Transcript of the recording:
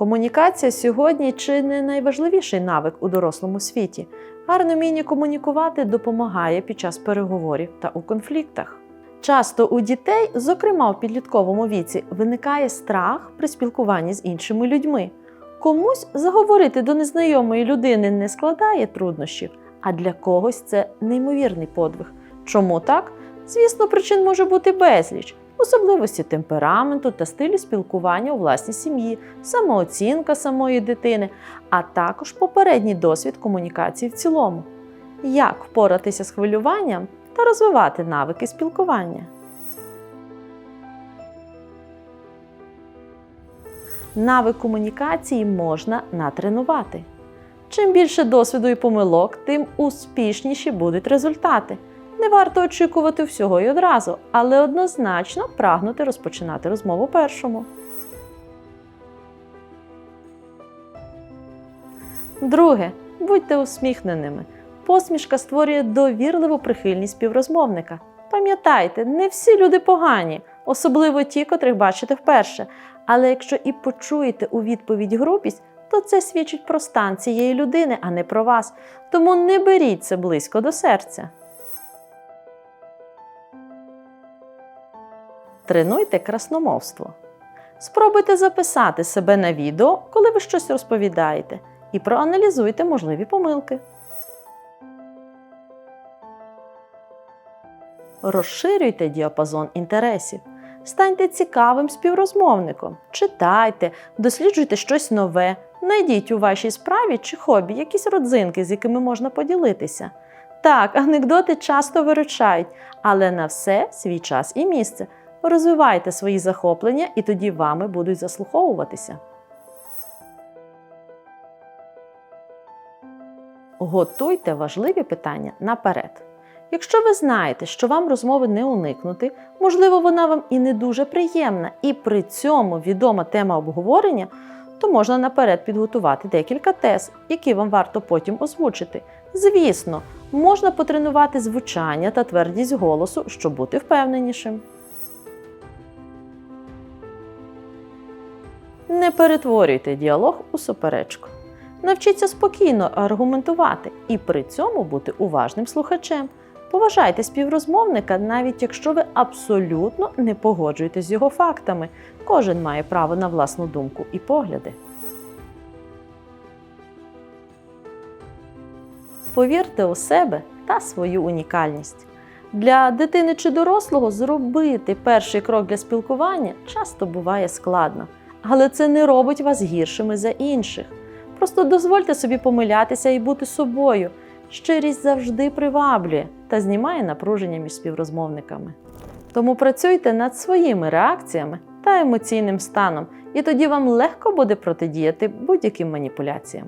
Комунікація сьогодні чи не найважливіший навик у дорослому світі. Гарно вміння комунікувати допомагає під час переговорів та у конфліктах. Часто у дітей, зокрема в підлітковому віці, виникає страх при спілкуванні з іншими людьми. Комусь заговорити до незнайомої людини не складає труднощів, а для когось це неймовірний подвиг. Чому так? Звісно, причин може бути безліч, особливості темпераменту та стилю спілкування у власній сім'ї, самооцінка самої дитини, а також попередній досвід комунікації в цілому. Як впоратися з хвилюванням та розвивати навики спілкування? Навик комунікації можна натренувати. Чим більше досвіду і помилок, тим успішніші будуть результати. Не варто очікувати всього і одразу, але однозначно прагнути розпочинати розмову першому. Друге, будьте усміхненими. Посмішка створює довірливу прихильність співрозмовника. Пам'ятайте, не всі люди погані, особливо ті, котрих бачите вперше. Але якщо і почуєте у відповідь грубість, то це свідчить про стан цієї людини, а не про вас. Тому не беріть це близько до серця. Тренуйте красномовство. Спробуйте записати себе на відео, коли ви щось розповідаєте, і проаналізуйте можливі помилки. Розширюйте діапазон інтересів. Станьте цікавим співрозмовником. Читайте, досліджуйте щось нове, знайдіть у вашій справі чи хобі якісь родзинки, з якими можна поділитися. Так, анекдоти часто виручають, але на все свій час і місце. Розвивайте свої захоплення, і тоді вами будуть заслуховуватися. Готуйте важливі питання наперед. Якщо ви знаєте, що вам розмови не уникнути, можливо, вона вам і не дуже приємна, і при цьому відома тема обговорення, то можна наперед підготувати декілька тез, які вам варто потім озвучити. Звісно, можна потренувати звучання та твердість голосу, щоб бути впевненішим. Не перетворюйте діалог у суперечку. Навчіться спокійно аргументувати і при цьому бути уважним слухачем. Поважайте співрозмовника, навіть якщо ви абсолютно не погоджуєтесь з його фактами. Кожен має право на власну думку і погляди. Повірте у себе та свою унікальність. Для дитини чи дорослого зробити перший крок для спілкування часто буває складно, але це не робить вас гіршими за інших. Просто дозвольте собі помилятися і бути собою. Щирість завжди приваблює та знімає напруження між співрозмовниками. Тому працюйте над своїми реакціями та емоційним станом, і тоді вам легко буде протидіяти будь-яким маніпуляціям.